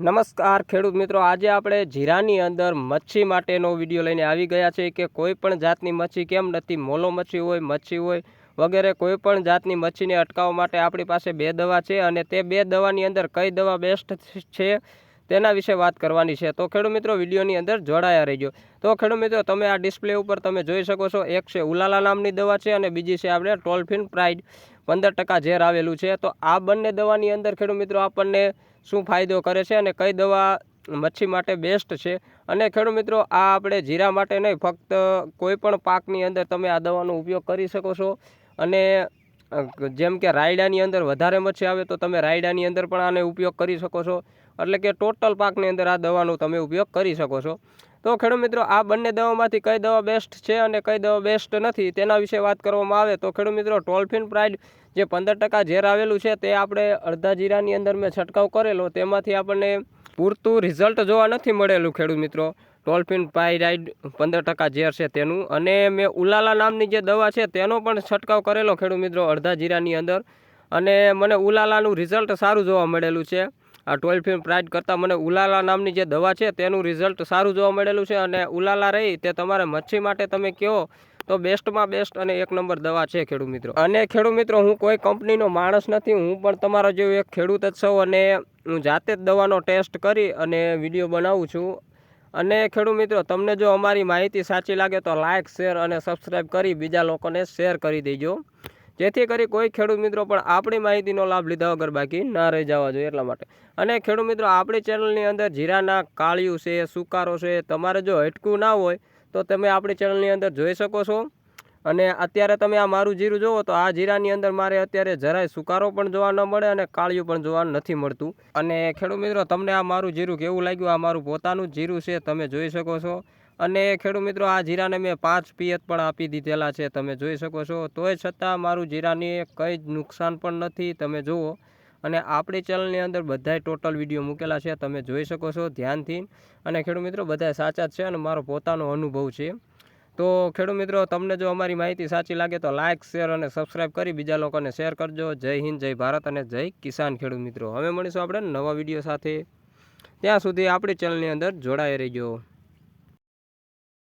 નમસ્કાર ખેડૂત મિત્રો, આજે આપણે જીરાની અંદર મચ્છી માટેનો વીડિયો લઈને આવી ગયા છે કે કોઈ પણ જાતની મચ્છી કેમ નથી, મોલો મચ્છી હોય મચ્છી હોય વગેરે, કોઈ પણ જાતની મચ્છીને અટકાવવા માટે આપણી પાસે બે દવા છે અને તે બે દવાની અંદર કઈ દવા બેસ્ટ છે તેના વિશે વાત કરવાની છે. તો ખેડૂત મિત્રો, વિડીયોની અંદર જોડાયા રહેજો. તો ખેડૂત મિત્રો, તમે આ ડિસ્પ્લે ઉપર તમે જોઈ શકો છો, એક છે ઉલાલા નામની દવા છે અને બીજી છે આપણે ટોલ્ફિન પ્રાઇડ પંદર ટકા ઝેર આવેલું છે. તો આ બંને દવાની અંદર ખેડૂત મિત્રો, આપણને શું ફાયદો કરે છે અને કઈ દવા મચ્છી માટે બેસ્ટ છે? અને ખેડૂત મિત્રો, આ આપણે જીરા માટે નહીં, ફક્ત કોઈપણ પાકની અંદર તમે આ દવાનો ઉપયોગ કરી શકો છો. અને જેમ કે રાયડાની અંદર વધારે મચ્છી આવે તો તમે રાયડાની અંદર પણ આને ઉપયોગ કરી શકો છો. એટલે કે ટોટલ પાકની અંદર આ દવાનો તમે ઉપયોગ કરી શકો છો. તો ખેડૂત મિત્રો, આ બંને દવામાંથી કઈ દવા બેસ્ટ છે અને કઈ દવા બેસ્ટ નથી તેના વિશે વાત કરવામાં આવે તો ખેડૂત મિત્રો ટોલ્ફિન પ્રાઇડ જે પંદર ટકા ઝેર આવેલું છે તે આપણે અડધા જીરાની અંદર મેં છંટકાવ કરેલો. તેમાંથી આપણને પૂરતું રિઝલ્ટ જોવા નથી મળેલું ખેડૂત મિત્રો. ડોલ્ફિન પાયરાઇડ પંદર ટકા ઝેર છે તેનું. અને મેં ઉલાલા નામની જે દવા છે તેનો પણ છંટકાવ કરેલો ખેડૂત મિત્રો અડધા જીરાની અંદર. અને મને ઉલાલાનું રિઝલ્ટ સારું જોવા મળેલું છે. આ ટોલફિન પ્રાઇડ કરતાં મને ઉલાલા નામની જે દવા છે તેનું રિઝલ્ટ સારું જોવા મળેલું છે. અને ઉલાલા રહી તે તમારે મચ્છી માટે તમે કહો તો બેસ્ટમાં બેસ્ટ અને એક નંબર દવા છે ખેડૂત મિત્રો. અને ખેડૂત મિત્રો, હું કોઈ કંપનીનો માણસ નથી, હું પણ તમારો જેવો એક ખેડૂત જ છું. અને હું જાતે જ દવાનો ટેસ્ટ કરી અને વીડિયો બનાવું છું. અને ખેડૂત મિત્રો, તમને જો અમારી માહિતી સાચી લાગે તો લાઇક શેર અને સબસ્ક્રાઈબ કરી બીજા લોકોને શેર કરી દેજો. જેથી કરી કોઈ ખેડૂત મિત્રો પણ આપણી માહિતીનો લાભ લીધા વગર બાકી ના રહી જવા જોઈએ એટલા માટે. અને ખેડૂત મિત્રો, આપણી ચેનલની અંદર જીરાના, કાળિયું છે, સુકારો છે, તમારે જો હટકું ના હોય તો તમે આપણી ચેનલની અંદર જોઈ શકો છો. અને અત્યારે તમે આ મારું જીરું જુઓ તો આ જીરાની અંદર મારે અત્યારે જરાય સુકારો પણ જોવા ન મળે અને કાળિયું પણ જોવા નથી મળતું. અને ખેડૂત મિત્રો, તમને આ મારું જીરું કેવું લાગ્યું? આ મારું પોતાનું જીરું છે, તમે જોઈ શકો છો. અને ખેડૂત મિત્રો, આ જીરાને મેં પાંચ પિયત પણ આપી દીધેલા છે, તમે જોઈ શકો છો. તોય છતાં મારું જીરાની કંઈ જ નુકસાન પણ નથી, તમે જુઓ. અને આપણી ચેનલની અંદર બધાય ટોટલ વીડિયો મૂકેલા છે, તમે જોઈ શકો છો ધ્યાનથી. અને ખેડૂત મિત્રો બધા સાચા છે અને મારો પોતાનો અનુભવ છે. તો ખેડૂત મિત્રો, તમને જો અમારી માહિતી સાચી લાગે તો લાઇક શેર અને સબસ્ક્રાઇબ કરી બીજા લોકોને શેર કરજો. જય હિન્દ, જય ભારત અને જય કિસાન ખેડૂત મિત્રો. હવે મળીશું આપણે નવા વીડિયો સાથે. ત્યાં સુધી આપણી ચેનલની અંદર જોડાઈ રહીજો.